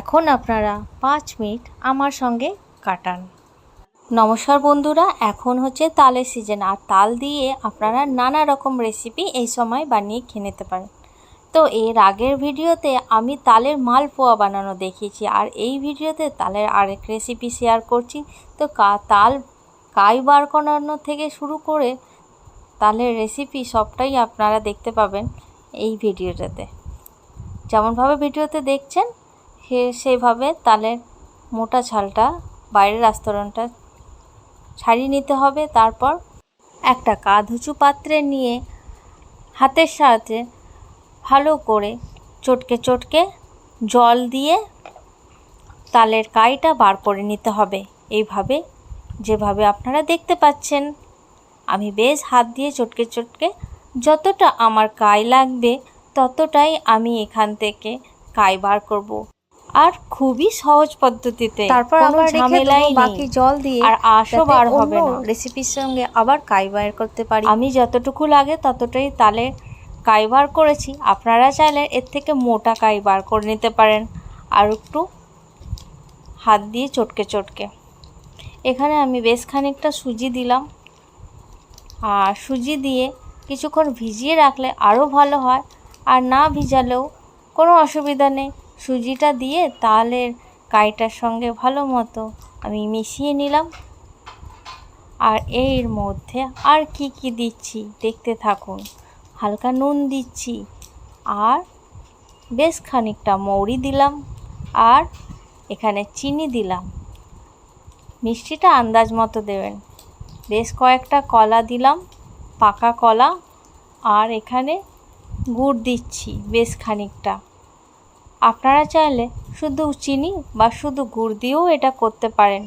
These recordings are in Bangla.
এখন আপনারা পাঁচ মিনিট আমার সঙ্গে কাটান। নমস্কার বন্ধুরা, এখন হচ্ছে তালের সিজন আর তাল দিয়ে আপনারা নানা রকম রেসিপি এই সময় বানিয়ে খেয়ে নিতে পারেন। তো এর আগের ভিডিওতে আমি তালের মালপোয়া বানানো দেখিয়েছি, আর এই ভিডিওতে তালের আরেক রেসিপি শেয়ার করছি। তো কা, তাল কাই বার করানো থেকে শুরু করে তালের রেসিপি সবটাই আপনারা দেখতে পাবেন এই ভিডিওটাতে। যেমনভাবে ভিডিওতে দেখছেন সেইভাবে তালের মোটা ছালটা বাইরের আস্তরণটা ছাড়িয়ে নিতে হবে। তারপর একটা কাঁধুচু পাত্রে নিয়ে হাতের সাহায্যে ভালো করে চটকে চটকে জল দিয়ে তালের কাইটা বার করে নিতে হবে। এইভাবে, যেভাবে আপনারা দেখতে পাচ্ছেন, আমি বেশ হাত দিয়ে চটকে চটকে যতটা আমার কাই লাগবে, ততটাই আমি এখান থেকে কাই বার করব। আর খুবই সহজ পদ্ধতিতে। তারপর আবার ঝামেলাই বাকি জল দিয়ে আর আশও বার হবে না। রেসিপির সঙ্গে আবার কাই বার করতে পারি। আমি যতটুকু লাগে ততটাই তালে কাইবার করেছি। আপনারা চাইলে এর থেকে মোটা কাই বার করে নিতে পারেন। আর একটু হাত দিয়ে চটকে চটকে। এখানে আমি বেশ খানিকটা সুজি দিলাম। আর সুজি দিয়ে কিছুক্ষণ ভিজিয়ে রাখলে আরও ভালো হয়। আর না ভিজালেও কোনো অসুবিধা নেই। সুজিটা দিয়ে তালের কাইটার সঙ্গে ভালো মতো আমি মিশিয়ে নিলাম। আর এর মধ্যে আর কি কি দিচ্ছি দেখতে থাকুন। হালকা নুন দিচ্ছি আর বেশ খানিকটা মৌরি দিলাম আর এখানে চিনি দিলাম। মিষ্টিটা আন্দাজ মতো দেবেন। বেশ কয়েকটা কলা দিলাম, পাকা কলা আর এখানে গুড় দিচ্ছি বেশ খানিকটা। আপনারা চাইলে শুধু চিনি বা শুধু গুড় দিয়েও এটা করতে পারেন।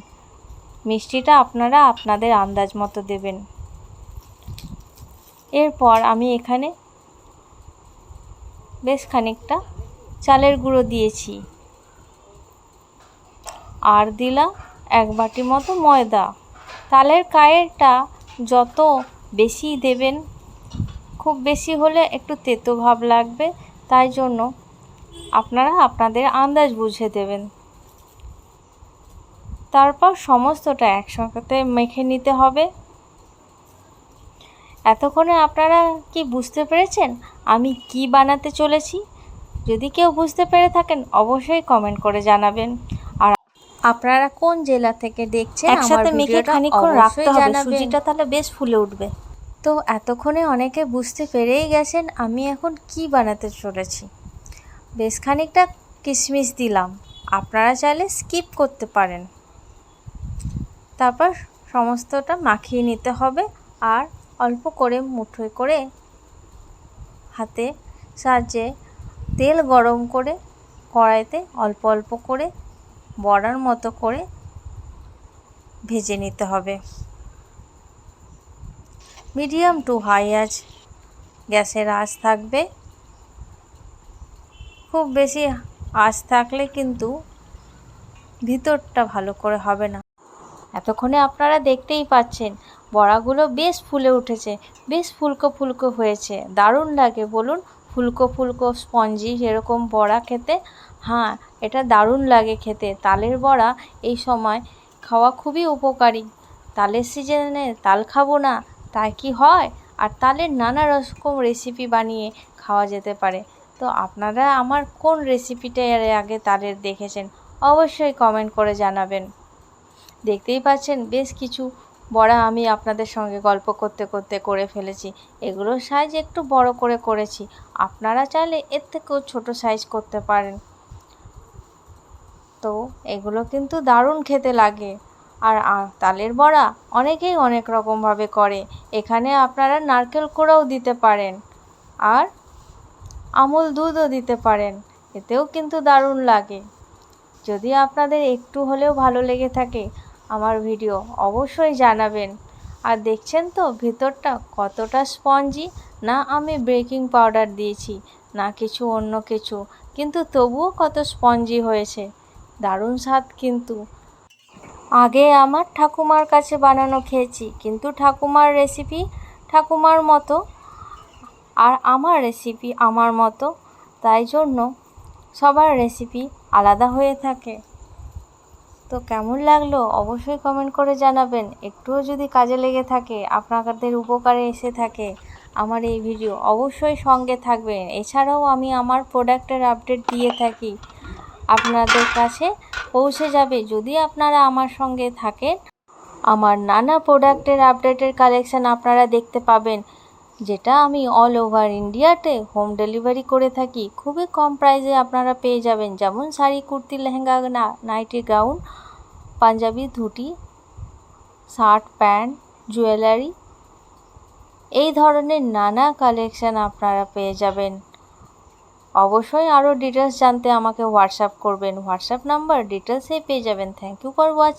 মিষ্টিটা আপনারা আপনাদের আন্দাজ মতো দেবেন। এরপর আমি এখানে বেশ খানিকটা চালের গুঁড়ো দিয়েছি। আর দিলাম এক বাটি মতো ময়দা। তালের কায়েরটা যত বেশি দেবেন, খুব বেশি হলে একটু তেতো ভাব লাগবে, তাই জন্য আপনারা আপনাদের আন্দাজ বুঝে দেবেন। তারপর সমস্তটা একসঙ্গে মেখে নিতে হবে। এতক্ষণে আপনারা কি বুঝতে পেরেছেন আমি কি বানাতে চলেছি? যদি কেউ বুঝতে পেরে থাকেন অবশ্যই কমেন্ট করে জানাবেন। আর আপনারা কোন জেলা থেকে দেখছেন একসাথে মেখে ভিডিওটা খানিকক্ষণ রাখতে হবে। সুজিটা তাহলে বেশ ফুলে উঠবে। তো এতক্ষণে অনেকে বুঝতে পেরেই গেছেন আমি এখন কি বানাতে চলেছি। বেশ খানিকটা কিশমিশ দিলাম। আপনারা চাইলে স্কিপ করতে পারেন। তারপর সমস্তটা মাখিয়ে নিতে হবে আর অল্প করে মুঠোয় করে হাতে সাহায্যে তেল গরম করে কড়াইতে অল্প অল্প করে বড়ার মতো করে ভেজে নিতে হবে। মিডিয়াম টু হাই আঁচ গ্যাসের আঁচ থাকবে। খুব বেশি আঁচ থাকলে কিন্তু ভিতরটা ভালো করে হবে না। এতক্ষণে আপনারা দেখতেই পাচ্ছেন, বড়াগুলো বেশ ফুলে উঠেছে, বেশ ফুলকো ফুলকো হয়েছে। দারুণ লাগে বলুন, ফুলকো ফুলকো স্পঞ্জি যেরকম বড়া খেতে। হ্যাঁ এটা দারুণ লাগে খেতে। তালের বড়া এই সময় খাওয়া খুবই উপকারী। তালের সিজনে তাল খাব না, তাই কি হয়? আর তালের নানা রকম রেসিপি বানিয়ে খাওয়া যেতে পারে। তো আপনারা আমার কোন রেসিপিটা এর আগে তালের দেখেছেন, অবশ্যই কমেন্ট করে জানাবেন। দেখতেই পাচ্ছেন বেশ কিছু বড়া আমি আপনাদের সঙ্গে গল্প করতে করতে করে ফেলেছি। এগুলোর সাইজ একটু বড় করে করেছি। আপনারা চাইলে এর থেকেও ছোট সাইজ করতে পারেন। তো এগুলো কিন্তু দারুণ খেতে লাগে। আর তালের বড়া অনেকেই অনেক রকমভাবে করে। এখানে আপনারা নারকেল কোড়াও দিতে পারেন। আর আমুল দুধও দিতে পারেন। এতেও কিন্তু দারুণ লাগে। যদি আপনাদের একটু হলেও ভালো লেগে থাকে আমার ভিডিও, অবশ্যই জানাবেন। আর দেখছেন তো ভিতরটা কতটা স্পঞ্জি? না, আমি বেকিং পাউডার দিয়েছি, না কিছু অন্য কিছু। কিন্তু তবুও কত স্পঞ্জি হয়েছে। দারুণ স্বাদ কিন্তু। আগে আমার ঠাকুমার কাছে বানানো খেয়েছি, কিন্তু ঠাকুমার রেসিপি ঠাকুমার মতো আর আমার রেসিপি আমার মতো, তাই জন্য সবার রেসিপি আলাদা হয়ে থাকে। তো কেমন লাগল অবশ্যই কমেন্ট করে জানাবেন। একটুও যদি কাজে লেগে থাকে, আপনাদের উপকারে এসে থাকে আমার এই ভিডিও অবশ্যই সঙ্গে থাকবেন। এছাড়াও আমি আমার প্রোডাক্টের আপডেট দিয়ে থাকি। আপনাদের কাছে পৌঁছে যাবে। যদি আপনারা আমার সঙ্গে থাকেন, আমার নানা প্রোডাক্টের আপডেটের কালেকশান আপনারা দেখতে পাবেন। যেটা আমি অল ওভার ইন্ডিয়াতে হোম ডেলিভারি করে থাকি, খুবই কম প্রাইসে আপনারা পেয়ে যাবেন। যেমন sari, kurti, lehenga nighty gown panjabi, dhoti shirt pant jewellery এই ধরনের নানা কালেকশন আপনারা পেয়ে যাবেন। অবশ্যই আরও ডিটেলস জানতে আমাকে হোয়াটসঅ্যাপ করবেন। হোয়াটসঅ্যাপ নাম্বার ডিটেলসে পেয়ে যাবেন। Thank you for watching